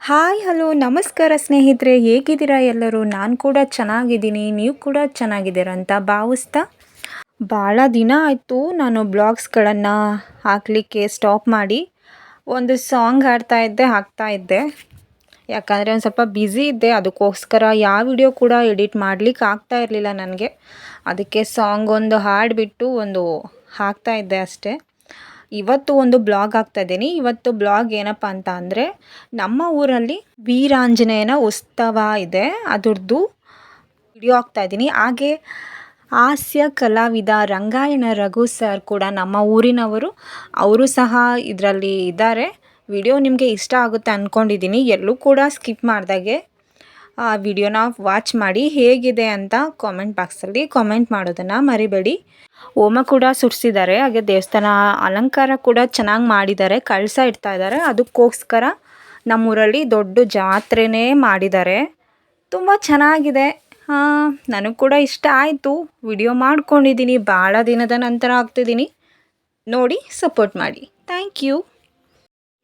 Hi, hello, ನಮಸ್ಕಾರ ಸ್ನೇಹಿತರೆ. ಹೇಗಿದ್ದೀರಾ ಎಲ್ಲರೂ? ನಾನು ಕೂಡ ಚೆನ್ನಾಗಿದ್ದೀನಿ. ನೀವು ಕೂಡ ಚೆನ್ನಾಗಿದ್ದೀರಾ ಅಂತ ಭಾವಿಸ್ತಾ? ಭಾಳ ದಿನ ಆಯಿತು ನಾನು ಬ್ಲಾಗ್ಸ್ಗಳನ್ನು ಹಾಕಲಿಕ್ಕೆ ಸ್ಟಾಪ್ ಮಾಡಿ ಒಂದು ಸಾಂಗ್ ಹಾಡ್ತಾ ಇದ್ದೆ, ಹಾಕ್ತಾ ಇದ್ದೆ. ಯಾಕಂದರೆ ಒಂದು ಸ್ವಲ್ಪ ಬ್ಯುಸಿ ಇದ್ದೆ. ಅದಕ್ಕೋಸ್ಕರ ಯಾವ ವಿಡಿಯೋ ಕೂಡ ಎಡಿಟ್ ಮಾಡಲಿಕ್ಕೆ ಆಗ್ತಾ ಇರಲಿಲ್ಲ ನನಗೆ. ಅದಕ್ಕೆ ಸಾಂಗ್ ಒಂದು ಹಾಡಿಬಿಟ್ಟು ಒಂದು ಹಾಕ್ತಾ ಇದ್ದೆ ಅಷ್ಟೇ. ಇವತ್ತು ಒಂದು ಬ್ಲಾಗ್ ಆಗ್ತಾ ಇದ್ದೀನಿ. ಇವತ್ತು ಬ್ಲಾಗ್ ಏನಪ್ಪ ಅಂತ ಅಂದರೆ, ನಮ್ಮ ಊರಲ್ಲಿ ವೀರಾಂಜನೇಯನ ಉತ್ಸವ ಇದೆ. ಅದರದ್ದು ವಿಡಿಯೋ ಆಗ್ತಾ ಇದ್ದೀನಿ. ಹಾಗೆ ಹಾಸ್ಯ ಕಲಾವಿದ ರಂಗಾಯಣ ರಘು ಸರ್ ಕೂಡ ನಮ್ಮ ಊರಿನವರು, ಅವರು ಸಹ ಇದರಲ್ಲಿ ಇದ್ದಾರೆ. ವಿಡಿಯೋ ನಿಮಗೆ ಇಷ್ಟ ಆಗುತ್ತೆ ಅಂದ್ಕೊಂಡಿದ್ದೀನಿ ಎಲ್ಲೂ ಕೂಡ ಸ್ಕಿಪ್ ಮಾಡಿದಾಗೆ. ಆ ವಿಡಿಯೋನ ವಾಚ್ ಮಾಡಿ ಹೇಗಿದೆ ಅಂತ ಕಾಮೆಂಟ್ ಬಾಕ್ಸಲ್ಲಿ ಕಾಮೆಂಟ್ ಮಾಡೋದನ್ನು ಮರಿಬೇಡಿ. ಹೋಮ ಕೂಡ ಸುರಿಸಿದ್ದಾರೆ ಹಾಗೆ ದೇವಸ್ಥಾನ ಅಲಂಕಾರ ಕೂಡ ಚೆನ್ನಾಗಿ ಮಾಡಿದ್ದಾರೆ, ಕಳಸ ಇಡ್ತಾ ಇದ್ದಾರೆ. ಅದಕ್ಕೋಸ್ಕರ ನಮ್ಮೂರಲ್ಲಿ ದೊಡ್ಡ ಜಾತ್ರೆನೇ ಮಾಡಿದ್ದಾರೆ. ತುಂಬ ಚೆನ್ನಾಗಿದೆ. ನನಗೆ ಕೂಡ ಇಷ್ಟ ಆಯಿತು. ವಿಡಿಯೋ ಮಾಡ್ಕೊಂಡಿದ್ದೀನಿ ಭಾಳ ದಿನದ ನಂತರ ಆಗ್ತಿದ್ದೀನಿ ನೋಡಿ ಸಪೋರ್ಟ್ ಮಾಡಿ. ಥ್ಯಾಂಕ್ ಯು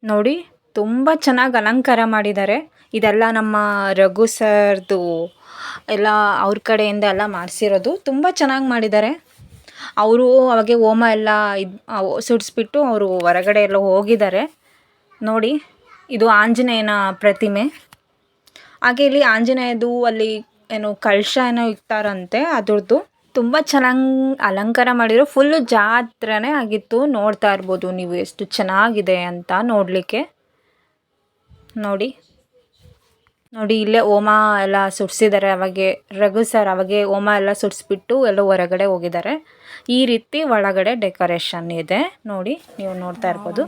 ನೋಡಿ ತುಂಬ ಚೆನ್ನಾಗಿ ಅಲಂಕಾರ ಮಾಡಿದ್ದಾರೆ. ಇದೆಲ್ಲ ನಮ್ಮ ರಘು ಸರ್ದು ಎಲ್ಲ ಅವ್ರ ಕಡೆಯಿಂದ ಎಲ್ಲ ಮಾಡಿಸಿರೋದು. ತುಂಬ ಚೆನ್ನಾಗಿ ಮಾಡಿದ್ದಾರೆ. ಅವರು ಅವಾಗೆ ಹೋಮ ಎಲ್ಲ ಇದು ಸುಡಿಸ್ಬಿಟ್ಟು ಅವರು ಹೊರಗಡೆ ಎಲ್ಲ ಹೋಗಿದ್ದಾರೆ. ನೋಡಿ, ಇದು ಆಂಜನೇಯನ ಪ್ರತಿಮೆ. ಹಾಗೆ ಇಲ್ಲಿ ಆಂಜನೇಯದು ಅಲ್ಲಿ ಏನು ಕಳಶ ಏನೋ ಇಕ್ತಾರಂತೆ ಅದ್ರದ್ದು. ತುಂಬ ಚೆನ್ನಾಗಿ ಅಲಂಕಾರ ಮಾಡಿದ್ರು. ಫುಲ್ಲು ಜಾತ್ರೆನೇ ಆಗಿತ್ತು. ನೋಡ್ತಾ ಇರ್ಬೋದು ನೀವು ಎಷ್ಟು ಚೆನ್ನಾಗಿದೆ ಅಂತ ನೋಡಲಿಕ್ಕೆ. ನೋಡಿ. ನೋಡಿ, ಇಲ್ಲೇ ಹೋಮ ಎಲ್ಲ ಸುಡಿಸಿದ್ದಾರೆ ಅವಾಗೆ ರಘು ಸರ್ ಅವಾಗೆ ಹೋಮ ಎಲ್ಲ ಸುಡಿಸ್ಬಿಟ್ಟು ಎಲ್ಲ ಹೊರಗಡೆ ಹೋಗಿದ್ದಾರೆ ಈ ರೀತಿ ಒಳಗಡೆ ಡೆಕೋರೇಷನ್ ಇದೆ. ನೋಡಿ, ನೀವು ನೋಡ್ತಾ ಇರ್ಬೋದು.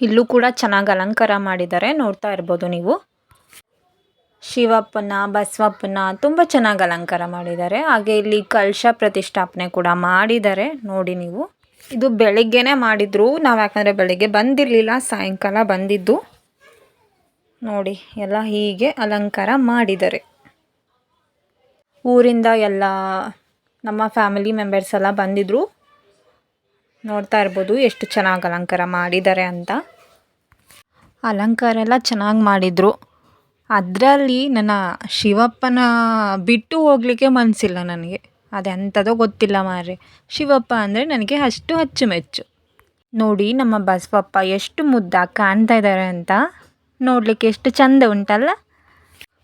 ಇಲ್ಲೂ ಕೂಡ ಚೆನ್ನಾಗಿ ಅಲಂಕಾರ ಮಾಡಿದ್ದಾರೆ ನೋಡ್ತಾ ಇರ್ಬೋದು ನೀವು. ಶಿವಪ್ಪನ ಬಸವಪ್ಪನ ತುಂಬ ಚೆನ್ನಾಗಿ ಅಲಂಕಾರ ಮಾಡಿದ್ದಾರೆ. ಹಾಗೆ ಇಲ್ಲಿ ಕಲಶ ಪ್ರತಿಷ್ಠಾಪನೆ ಕೂಡ ಮಾಡಿದ್ದಾರೆ. ನೋಡಿ ನೀವು. ಇದು ಬೆಳಿಗ್ಗೆನೇ ಮಾಡಿದ್ರು. ನಾವು ಯಾಕಂದರೆ ಬೆಳಿಗ್ಗೆ ಬಂದಿರಲಿಲ್ಲ, ಸಾಯಂಕಾಲ ಬಂದಿದ್ದು. ನೋಡಿ, ಎಲ್ಲ ಹೀಗೆ ಅಲಂಕಾರ ಮಾಡಿದ್ದಾರೆ. ಊರಿಂದ ಎಲ್ಲ ನಮ್ಮ ಫ್ಯಾಮಿಲಿ ಮೆಂಬರ್ಸ್ ಎಲ್ಲ ಬಂದಿದ್ದರು ನೋಡ್ತಾ ಇರ್ಬೋದು ಎಷ್ಟು ಚೆನ್ನಾಗಿ ಅಲಂಕಾರ ಮಾಡಿದ್ದಾರೆ ಅಂತ. ಅಲಂಕಾರ ಎಲ್ಲ ಚೆನ್ನಾಗಿ ಮಾಡಿದರು. ಅದರಲ್ಲಿ ನನ್ನ ಶಿವಪ್ಪನ ಬಿಟ್ಟು ಹೋಗ್ಲಿಕ್ಕೆ ಮನಸ್ಸಿಲ್ಲ ನನಗೆ. ಅದೆಂಥದೋ ಗೊತ್ತಿಲ್ಲ ಮಾರ್ರೆ. ಶಿವಪ್ಪ ಅಂದರೆ ನನಗೆ ಅಷ್ಟು ಅಚ್ಚುಮೆಚ್ಚು. ನೋಡಿ ನಮ್ಮ ಬಸವಪ್ಪ ಎಷ್ಟು ಮುದ್ದ ಕಾಣ್ತಾ ಇದ್ದಾರೆ ಅಂತ ನೋಡಲಿಕ್ಕೆ ಎಷ್ಟು ಚಂದ ಉಂಟಲ್ಲ?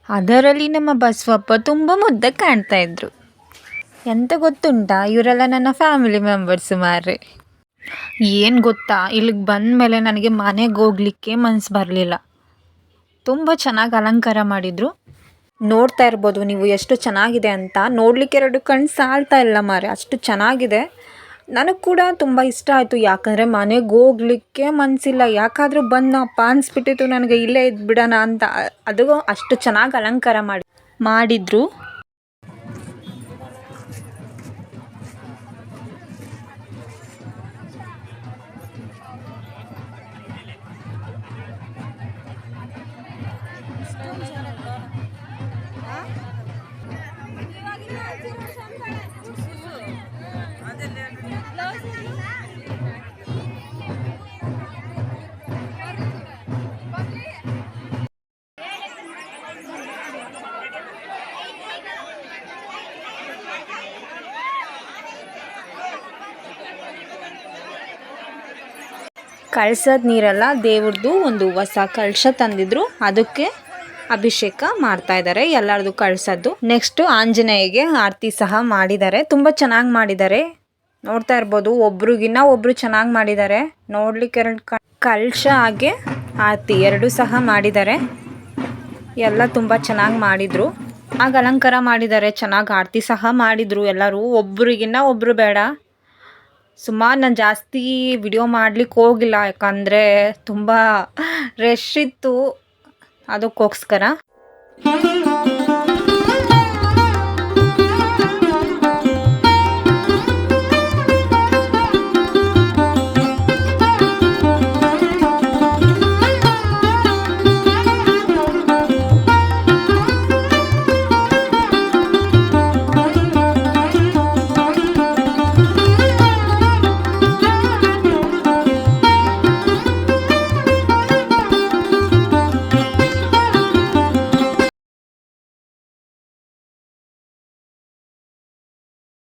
ಅದರಲ್ಲಿ ನಮ್ಮ ಬಸವಪ್ಪ ತುಂಬ ಮುದ್ದಾಗಿ ಕಾಣ್ತಾ ಇದ್ರು. ಎಂತ ಗೊತ್ತುಂಟಾ? ಇವರೆಲ್ಲ ನನ್ನ ಫ್ಯಾಮಿಲಿ ಮೆಂಬರ್ಸ್ ಮಾರ್ರೆ. ಏನು ಗೊತ್ತಾ? ಇಲ್ಲಿಗೆ ಬಂದ ಮೇಲೆ ನನಗೆ ಮನೆಗೆ ಹೋಗ್ಲಿಕ್ಕೆ ಮನಸ್ಸು ಬರಲಿಲ್ಲ. ತುಂಬ ಚೆನ್ನಾಗಿ ಅಲಂಕಾರ ಮಾಡಿದರು. ನೋಡ್ತಾ ಇರ್ಬೋದು ನೀವು ಎಷ್ಟು ಚೆನ್ನಾಗಿದೆ ಅಂತ. ನೋಡಲಿಕ್ಕೆ ಎರಡು ಕಣ್ಣು ಸಾಲ್ತಾ ಇಲ್ಲ ಮಾರೆ, ಅಷ್ಟು ಚೆನ್ನಾಗಿದೆ. ನನಗೆ ಕೂಡ ತುಂಬ ಇಷ್ಟ ಆಯಿತು. ಯಾಕಂದರೆ ಮನೆಗೆ ಹೋಗ್ಲಿಕ್ಕೆ ಮನಸ್ಸಿಲ್ಲ ಯಾಕಾದರೂ ಬಂದಪ್ಪ ಅನಿಸ್ಬಿಟ್ಟಿತ್ತು ನನಗೆ ಇಲ್ಲೇ ಇದ್ಬಿಡೋಣ ಅಂತ. ಅದು ಅಷ್ಟು ಚೆನ್ನಾಗಿ ಅಲಂಕಾರ ಮಾಡಿ, ಮಾಡಿದರು. ಕಳ್ಸದ ನೀರೆಲ್ಲ ದೇವ್ರದ್ದು ಒಂದು ಹೊಸ ಕಳಶ ತಂದಿದ್ರು. ಅದಕ್ಕೆ ಅಭಿಷೇಕ ಮಾಡ್ತಾ ಇದ್ದಾರೆ ಎಲ್ಲರದು ಕಳ್ಸದ್ದು. ನೆಕ್ಸ್ಟ್ ಆಂಜನೇಯಗೆ ಆರತಿ ಸಹ ಮಾಡಿದ್ದಾರೆ ತುಂಬ ಚೆನ್ನಾಗಿ ಮಾಡಿದ್ದಾರೆ ನೋಡ್ತಾ ಇರ್ಬೋದು, ಒಬ್ರಿಗಿನ್ನ ಒಬ್ರು ಚೆನ್ನಾಗಿ ಮಾಡಿದ್ದಾರೆ ನೋಡ್ಲಿಕ್ಕೆ ಎರಡು ಕಳಶ ಹಾಗೆ ಆರತಿ ಎರಡು ಸಹ ಮಾಡಿದ್ದಾರೆ ಎಲ್ಲ ತುಂಬ ಚೆನ್ನಾಗಿ ಮಾಡಿದರು. ಆಗ ಅಲಂಕಾರ ಮಾಡಿದ್ದಾರೆ ಚೆನ್ನಾಗಿ ಆರತಿ ಸಹ ಮಾಡಿದರು ಎಲ್ಲರೂ. ಒಬ್ರಿಗಿನ್ನ ಒಬ್ರು ಬೇಡ. ಸುಮಾರು ನಾನು ಜಾಸ್ತಿ ವಿಡಿಯೋ ಮಾಡ್ಲಿಕ್ಕೆ ಹೋಗಿಲ್ಲ ಯಾಕಂದರೆ ತುಂಬ ರಶ್ ಇತ್ತು. ಅದಕ್ಕೋಸ್ಕರ.